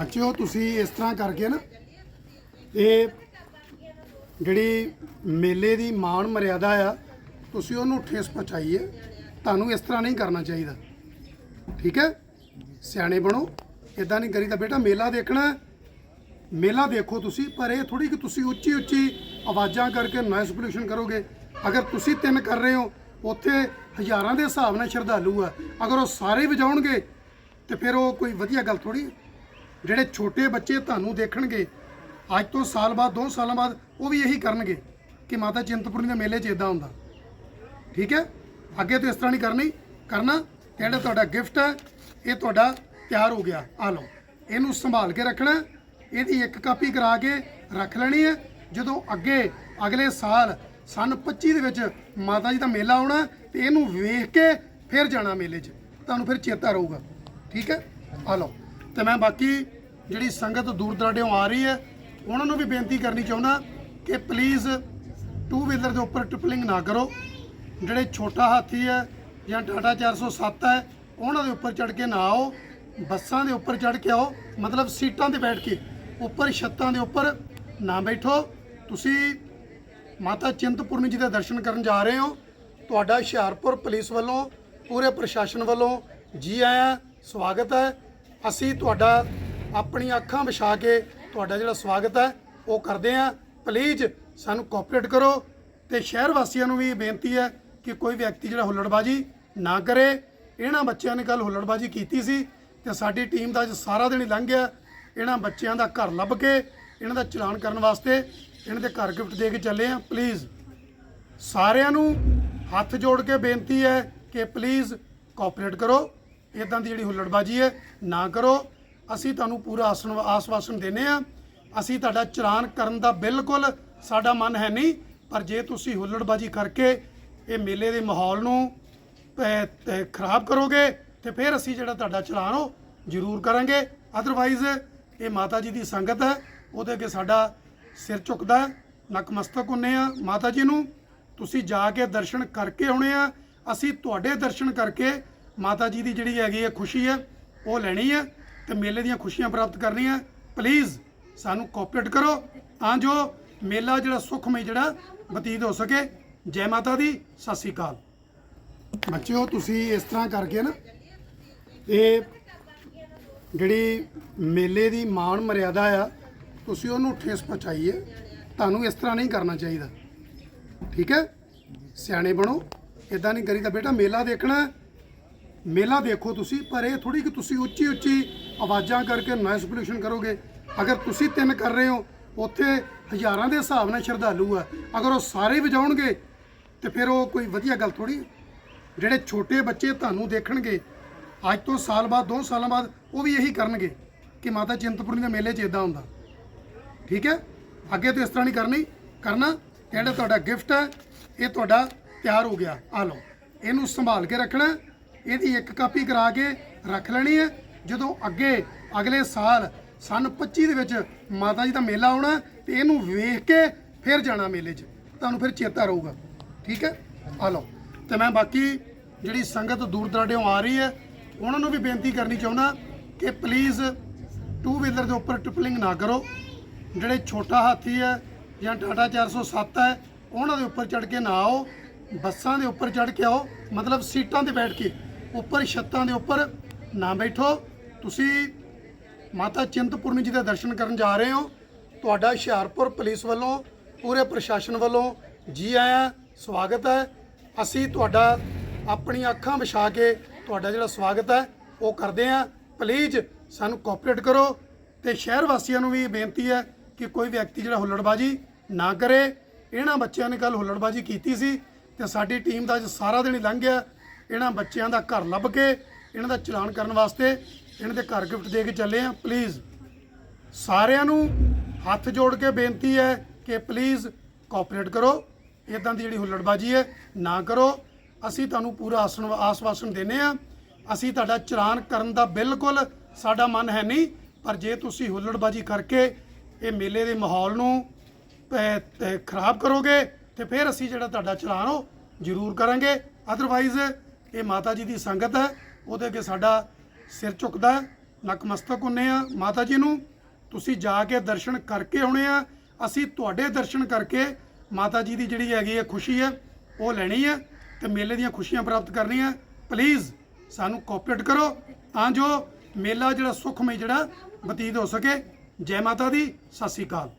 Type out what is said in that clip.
ਬੱਚਿਓ, ਤੁਸੀਂ ਇਸ ਤਰ੍ਹਾਂ ਕਰਕੇ ਨਾ, ਇਹ ਜਿਹੜੀ ਮੇਲੇ ਦੀ ਮਾਣ ਮਰਿਆਦਾ ਆ, ਤੁਸੀਂ ਉਹਨੂੰ ਠੇਸ ਪਹੁੰਚਾਈ ਹੈ ਤੁਹਾਨੂੰ ਇਸ ਤਰ੍ਹਾਂ ਨਹੀਂ ਕਰਨਾ ਚਾਹੀਦਾ। ਠੀਕ ਹੈ? ਸਿਆਣੇ ਬਣੋ। ਇਦਾਂ ਨਹੀਂ ਕਰੀਦਾ। ਬੇਟਾ, ਮੇਲਾ ਦੇਖਣਾ ਮੇਲਾ ਦੇਖੋ ਤੁਸੀਂ, ਪਰ ਇਹ ਥੋੜੀ ਕਿ ਤੁਸੀਂ ਉੱਚੀ ਉੱਚੀ ਆਵਾਜ਼ਾਂ ਕਰਕੇ ਨੋਇਸ ਪੋਲੂਸ਼ਨ ਕਰੋਗੇ। ਅਗਰ ਤੁਸੀਂ ਤਿੰਨ ਕਰ ਰਹੇ ਹੋ, ਉੱਥੇ ਹਜ਼ਾਰਾਂ ਦੇ ਹਿਸਾਬ ਨਾਲ ਸ਼ਰਧਾਲੂ ਆ। ਅਗਰ ਉਹ ਸਾਰੇ ਵਜਾਉਣਗੇ, ਤੇ ਫਿਰ ਉਹ ਕੋਈ ਵਧੀਆ ਗੱਲ ਥੋੜੀ ਜਿਹੜੇ ਛੋਟੇ ਬੱਚੇ ਤੁਹਾਨੂੰ ਦੇਖਣਗੇ, ਅੱਜ ਤੋਂ ਸਾਲ ਬਾਅਦ 2 ਸਾਲਾਂ ਬਾਅਦ, ਉਹ ਵੀ ਇਹੀ ਕਰਨਗੇ ਕਿ ਮਾਤਾ ਚਿੰਤਪੁਰਨੀ ਦੇ ਮੇਲੇ 'ਚ ਇਦਾਂ ਹੁੰਦਾ। ਠੀਕ ਹੈ? ਅੱਗੇ ਤੋਂ ਇਸ ਤਰ੍ਹਾਂ ਨਹੀਂ ਕਰਨੀ, ਕਰਨਾ, ਜਿਹੜਾ ਤੁਹਾਡਾ ਗਿਫਟ ਹੈ, ਇਹ ਤੁਹਾਡਾ ਤਿਆਰ ਹੋ ਗਿਆ। ਆ ਲਓ, ਇਹਨੂੰ ਸੰਭਾਲ ਕੇ ਰੱਖਣਾ, ਇਹਦੀ ਇੱਕ ਕਾਪੀ ਕਰਾ ਕੇ ਰੱਖ ਲੈਣੀ ਹੈ। ਜਦੋਂ ਅੱਗੇ ਅਗਲੇ ਸਾਲ ਸਨ 25 ਦੇ ਵਿੱਚ ਮਾਤਾ ਜੀ ਦਾ ਮੇਲਾ ਆਉਣਾ, ਤੇ ਇਹਨੂੰ ਵੇਖ ਕੇ ਫਿਰ ਜਾਣਾ ਮੇਲੇ 'ਚ। ਤੁਹਾਨੂੰ ਫਿਰ ਚੇਤਾ ਰਹੂਗਾ। ਠੀਕ ਹੈ? ਆ ਲਓ ਤੇ ਮੈਂ ਬਾਕੀ ਜਿਹੜੀ ਸੰਗਤ ਦੂਰ ਦਰਾਡਿਓਂ ਆ ਰਹੀ ਹੈ, ਉਹਨਾਂ ਨੂੰ ਵੀ ਬੇਨਤੀ ਕਰਨੀ ਚਾਹੁੰਦਾ ਕਿ ਪਲੀਜ਼ ਟੂ ਵੀਲਰ ਦੇ ਉੱਪਰ ਟ੍ਰਿਪਲਿੰਗ ਨਾ ਕਰੋ। ਜਿਹੜੇ ਛੋਟਾ ਹਾਥੀ ਹੈ ਜਾਂ ਟਾਟਾ 407 ਹੈ, ਉਹਨਾਂ ਦੇ ਉੱਪਰ ਚੜ ਕੇ ਨਾ ਆਓ। ਬੱਸਾਂ ਦੇ ਉੱਪਰ ਚੜ ਕੇ ਆਓ, ਮਤਲਬ ਸੀਟਾਂ ਤੇ ਬੈਠ ਕੇ। ਉੱਪਰ ਛੱਤਾਂ ਦੇ ਉੱਪਰ ਨਾ ਬੈਠੋ। ਤੁਸੀਂ ਮਾਤਾ ਚਿੰਤਪੁਰਨੀ ਜੀ ਦੇ ਦਰਸ਼ਨ ਕਰਨ ਜਾ ਰਹੇ ਹੋ। ਤੁਹਾਡਾ ਹੁਸ਼ਿਆਰਪੁਰ ਪੁਲਿਸ ਵੱਲੋਂ, ਪੂਰੇ ਪ੍ਰਸ਼ਾਸਨ ਵੱਲੋਂ ਜੀ ਆਇਆਂ, ਸਵਾਗਤ ਹੈ। ਅਸੀਂ ਤੁਹਾਡਾ ਆਪਣੀ ਅੱਖਾਂ ਵਿਛਾ ਕੇ ਤੁਹਾਡਾ ਜਿਹੜਾ ਸਵਾਗਤ ਹੈ, ਉਹ ਕਰਦੇ ਹਾਂ। ਪਲੀਜ਼ ਸਾਨੂੰ ਕੋਆਪਰੇਟ ਕਰੋ ਤੇ ਸ਼ਹਿਰ ਵਾਸੀਆਂ ਨੂੰ ਵੀ ਬੇਨਤੀ ਹੈ ਕਿ ਕੋਈ ਵਿਅਕਤੀ ਜਿਹੜਾ ਹੁੱਲੜਬਾਜੀ ਨਾ ਕਰੇ। ਇਹਨਾਂ ਬੱਚਿਆਂ ਨੇ ਕੱਲ ਹੁੱਲੜਬਾਜੀ ਕੀਤੀ ਸੀ ਤੇ ਸਾਡੀ ਟੀਮ ਦਾ ਅੱਜ ਸਾਰਾ ਦਿਨ ਹੀ ਲੰਘ ਗਿਆ। ਇਹਨਾਂ ਬੱਚਿਆਂ ਦਾ ਘਰ ਲੱਭ ਕੇ ਇਹਨਾਂ ਦਾ ਚਲਾਨ ਕਰਨ ਵਾਸਤੇ ਇਹਨਾਂ ਦੇ ਘਰ ਗਿਫਟ ਦੇ ਕੇ ਚੱਲੇ ਆ ਪਲੀਜ਼ ਸਾਰਿਆਂ ਨੂੰ ਹੱਥ ਜੋੜ ਕੇ ਬੇਨਤੀ ਹੈ ਕਿ ਪਲੀਜ਼ ਕੋਆਪਰੇਟ ਕਰੋ। ਇਦਾਂ ਦੀ ਜਿਹੜੀ ਹੁੱਲੜਬਾਜੀ ਹੈ, ਨਾ ਕਰੋ। ਅਸੀਂ ਤੁਹਾਨੂੰ ਪੂਰਾ ਆਸਨ ਆਸਵਾਸਨ ਦਿੰਨੇ ਆ ਅਸੀਂ ਤੁਹਾਡਾ ਚਲਾਨ ਕਰਨ ਦਾ ਬਿਲਕੁਲ ਸਾਡਾ ਮਨ ਹੈ ਨਹੀਂ, ਪਰ ਜੇ ਤੁਸੀਂ ਹੁੱਲੜਬਾਜੀ ਕਰਕੇ ਇਹ ਮੇਲੇ ਦੇ ਮਾਹੌਲ ਨੂੰ ਖਰਾਬ ਕਰੋਗੇ, ਤੇ ਫਿਰ ਅਸੀਂ ਜਿਹੜਾ ਤੁਹਾਡਾ ਚਲਾਨ ਉਹ ਜ਼ਰੂਰ ਕਰਾਂਗੇ। ਅਦਰਵਾਈਜ਼ ਇਹ ਮਾਤਾ ਜੀ ਦੀ ਸੰਗਤ ਹੈ, ਉਹਦੇ ਅੱਗੇ ਸਾਡਾ ਸਿਰ ਝੁਕਦਾ ਨਕਮਸਤਕ ਹੁੰਨੇ ਆ ਮਾਤਾ ਜੀ ਨੂੰ। ਤੁਸੀਂ ਜਾ ਕੇ ਦਰਸ਼ਨ ਕਰਕੇ ਆਉਣੇ ਆ। ਅਸੀਂ ਤੁਹਾਡੇ ਦਰਸ਼ਨ ਕਰਕੇ ਮਾਤਾ ਜੀ ਦੀ ਜਿਹੜੀ ਹੈਗੀ ਹੈ ਖੁਸ਼ੀ ਹੈ ਉਹ ਲੈਣੀ ਹੈ ਤੇ ਮੇਲੇ ਦੀਆਂ ਖੁਸ਼ੀਆਂ ਪ੍ਰਾਪਤ ਕਰਨੀਆਂ। ਪਲੀਜ਼ ਸਾਨੂੰ ਕੋਆਪਰੇਟ ਕਰੋ, ਤਾਂ ਜੋ ਮੇਲਾ ਜਿਹੜਾ ਸੁਖਮਈ ਜਿਹੜਾ ਬਤੀਤ ਹੋ ਸਕੇ। ਜੈ ਮਾਤਾ ਦੀ, ਸਤਿ ਸ੍ਰੀ ਅਕਾਲ। ਬੱਚਿਓ, ਤੁਸੀਂ ਇਸ ਤਰ੍ਹਾਂ ਕਰਕੇ ਨਾ, ਇਹ ਜਿਹੜੀ ਮੇਲੇ ਦੀ ਮਾਣ ਮਰਿਆਦਾ ਆ, ਤੁਸੀਂ ਉਹਨੂੰ ਠੇਸ ਪਹੁੰਚਾਈਏ। ਤੁਹਾਨੂੰ ਇਸ ਤਰ੍ਹਾਂ ਨਹੀਂ ਕਰਨਾ ਚਾਹੀਦਾ। ਠੀਕ ਹੈ? ਸਿਆਣੇ ਬਣੋ। ਇਦਾਂ ਨਹੀਂ ਕਰੀਦਾ। ਬੇਟਾ, ਮੇਲਾ ਦੇਖਣਾ। ਮੇਲਾ ਦੇਖੋ ਤੁਸੀਂ, ਪਰ ਇਹ ਥੋੜੀ ਕਿ ਤੁਸੀਂ ਉੱਚੀ ਉੱਚੀ ਆਵਾਜ਼ਾਂ ਕਰਕੇ ਨੋਇਸ ਪੋਲੂਸ਼ਨ ਕਰੋਗੇ। ਅਗਰ ਤੁਸੀਂ ਤਿੰਨ ਕਰ ਰਹੇ ਹੋ, ਉੱਥੇ ਹਜ਼ਾਰਾਂ ਦੇ ਹਿਸਾਬ ਨਾਲ ਸ਼ਰਧਾਲੂ ਆ। ਅਗਰ ਉਹ ਸਾਰੇ ਵਜਾਉਣਗੇ, ਤੇ ਫਿਰ ਉਹ ਕੋਈ ਵਧੀਆ ਗੱਲ ਥੋੜੀ ਜਿਹੜੇ ਛੋਟੇ ਬੱਚੇ ਤੁਹਾਨੂੰ ਦੇਖਣਗੇ, ਅੱਜ ਤੋਂ ਸਾਲ ਬਾਅਦ 2 ਸਾਲਾਂ ਬਾਅਦ, ਉਹ ਵੀ ਇਹੀ ਕਰਨਗੇ ਕਿ ਮਾਤਾ ਚਿੰਤਪੁਰਨੀ ਦੇ ਮੇਲੇ 'ਚ ਇਦਾਂ ਹੁੰਦਾ। ਠੀਕ ਹੈ? ਅੱਗੇ ਤੋਂ ਇਸ ਤਰ੍ਹਾਂ ਨਹੀਂ ਕਰਨੀ। ਕਰਨਾ, ਜਿਹੜਾ ਤੁਹਾਡਾ ਗਿਫਟ ਹੈ, ਇਹ ਤੁਹਾਡਾ ਤਿਆਰ ਹੋ ਗਿਆ। ਆ ਲਓ, ਇਹਨੂੰ ਸੰਭਾਲ ਕੇ ਰੱਖਣਾ। ਇਹਦੀ ਇੱਕ ਕਾਪੀ ਕਰਾ ਕੇ ਰੱਖ ਲੈਣੀ ਹੈ। ਜਦੋਂ ਅੱਗੇ ਅਗਲੇ ਸਾਲ ਸਨ 25 ਦੇ ਵਿੱਚ ਮਾਤਾ ਜੀ ਦਾ ਮੇਲਾ ਆਉਣਾ ਤੇ ਇਹਨੂੰ ਵੇਖ ਕੇ ਫਿਰ ਜਾਣਾ ਮੇਲੇ 'ਚ। ਤੁਹਾਨੂੰ ਫਿਰ ਚੇਤਾ ਰਹੂਗਾ। ਠੀਕ ਹੈ? ਆ ਲਓ। ਤੇ ਮੈਂ ਬਾਕੀ ਜਿਹੜੀ ਸੰਗਤ ਦੂਰ ਦਰਾਡਿਓਂ ਆ ਰਹੀ ਹੈ, ਉਹਨਾਂ ਨੂੰ ਵੀ ਬੇਨਤੀ ਕਰਨੀ ਚਾਹੁੰਦਾ ਕਿ ਪਲੀਜ਼ ਟੂ ਵੀਲਰ ਦੇ ਉੱਪਰ ਟ੍ਰਿਪਲਿੰਗ ਨਾ ਕਰੋ। ਜਿਹੜੇ ਛੋਟਾ ਹਾਥੀ ਹੈ ਜਾਂ ਟਾਟਾ 407 ਹੈ, ਉਹਨਾਂ ਦੇ ਉੱਪਰ ਚੜ ਕੇ ਨਾ ਆਓ। ਬੱਸਾਂ ਦੇ ਉੱਪਰ ਚੜ ਕੇ ਆਓ। ਮਤਲਬ ਸੀਟਾਂ ਤੇ ਬੈਠ ਕੇ। ਉੱਪਰ ਛੱਤਾਂ ਦੇ ਉੱਪਰ ਨਾ ਬੈਠੋ। ਤੁਸੀਂ ਮਾਤਾ ਚਿੰਤਪੁਰਨੀ ਜੀ ਦੇ ਦਰਸ਼ਨ ਕਰਨ ਜਾ ਰਹੇ ਹੋ। ਤੁਹਾਡਾ ਹੁਸ਼ਿਆਰਪੁਰ ਪੁਲਿਸ ਵੱਲੋਂ, ਪੂਰੇ ਪ੍ਰਸ਼ਾਸਨ ਵੱਲੋਂ ਜੀ ਆਇਆਂ, ਸਵਾਗਤ ਹੈ। ਅਸੀਂ ਤੁਹਾਡਾ ਆਪਣੀ ਅੱਖਾਂ ਵਿਛਾ ਕੇ ਤੁਹਾਡਾ ਜਿਹੜਾ ਸਵਾਗਤ ਹੈ, ਉਹ ਕਰਦੇ ਹਾਂ। ਪਲੀਜ਼ ਸਾਨੂੰ ਕੋਆਪਰੇਟ ਕਰੋ ਤੇ ਸ਼ਹਿਰ ਵਾਸੀਆਂ ਨੂੰ ਵੀ ਬੇਨਤੀ ਹੈ ਕਿ ਕੋਈ ਵਿਅਕਤੀ ਜਿਹੜਾ ਹੁੱਲੜਬਾਜੀ ਨਾ ਕਰੇ। ਇਹਨਾਂ ਬੱਚਿਆਂ ਨੇ ਕੱਲ ਹੁੱਲੜਬਾਜੀ ਕੀਤੀ ਸੀ ਤੇ ਸਾਡੀ ਟੀਮ ਦਾ ਅੱਜ ਸਾਰਾ ਦਿਨ ਹੀ ਲੰਘ ਗਿਆ। ਇਹਨਾਂ ਬੱਚਿਆਂ ਦਾ ਘਰ ਲੱਭ ਕੇ ਇਹਨਾਂ ਦਾ ਚਲਾਨ ਕਰਨ ਵਾਸਤੇ ਇਹਨਾਂ ਦੇ ਘਰ ਗਿਫਟ ਦੇ ਕੇ ਚੱਲੇ ਆ ਪਲੀਜ਼ ਸਾਰਿਆਂ ਨੂੰ ਹੱਥ ਜੋੜ ਕੇ ਬੇਨਤੀ ਹੈ ਕਿ ਪਲੀਜ਼ ਕੋਆਪਰੇਟ ਕਰੋ। ਇਦਾਂ ਦੀ ਜਿਹੜੀ ਹੁੱਲੜਬਾਜੀ ਹੈ, ਨਾ ਕਰੋ। ਅਸੀਂ ਤੁਹਾਨੂੰ ਪੂਰਾ ਆਸਨ ਆਸਵਾਸਨ ਦਿੰਨੇ ਆ ਅਸੀਂ ਤੁਹਾਡਾ ਚਲਾਨ ਕਰਨ ਦਾ ਬਿਲਕੁਲ ਸਾਡਾ ਮਨ ਹੈ ਨਹੀਂ, ਪਰ ਜੇ ਤੁਸੀਂ ਹੁੱਲੜਬਾਜੀ ਕਰਕੇ ਇਹ ਮੇਲੇ ਦੇ ਮਾਹੌਲ ਨੂੰ ਖਰਾਬ ਕਰੋਗੇ, ਤੇ ਫਿਰ ਅਸੀਂ ਜਿਹੜਾ ਤੁਹਾਡਾ ਚਲਾਨ ਉਹ ਜ਼ਰੂਰ ਕਰਾਂਗੇ। ਅਦਰਵਾਈਜ਼ ਇਹ ਮਾਤਾ ਜੀ ਦੀ ਸੰਗਤ ਹੈ, ਉਹਦੇ ਅੱਗੇ ਸਾਡਾ ਸਿਰ ਝੁਕਦਾ ਹੈ ਨਕਮਸਤਕ ਹੁੰਨੇ ਆ। ਮਾਤਾ ਜੀ ਨੂੰ ਤੁਸੀਂ ਜਾ ਕੇ ਦਰਸ਼ਨ ਕਰਕੇ ਆਉਣੇ ਆ। ਅਸੀਂ ਤੁਹਾਡੇ ਦਰਸ਼ਨ ਕਰਕੇ ਮਾਤਾ ਜੀ ਦੀ ਜਿਹੜੀ ਹੈਗੀ ਹੈ ਖੁਸ਼ੀ ਹੈ, ਉਹ ਲੈਣੀ ਹੈ ਤੇ ਮੇਲੇ ਦੀਆਂ ਖੁਸ਼ੀਆਂ ਪ੍ਰਾਪਤ ਕਰਨੀਆਂ। ਪਲੀਜ਼ ਸਾਨੂੰ ਕੋਆਪਰੇਟ ਕਰੋ, ਤਾਂ ਜੋ ਮੇਲਾ ਜਿਹੜਾ ਸੁਖਮਈ ਜਿਹੜਾ ਬਤੀਤ ਹੋ ਸਕੇ। ਜੈ ਮਾਤਾ ਦੀ, ਸਤਿ ਸ੍ਰੀ ਅਕਾਲ।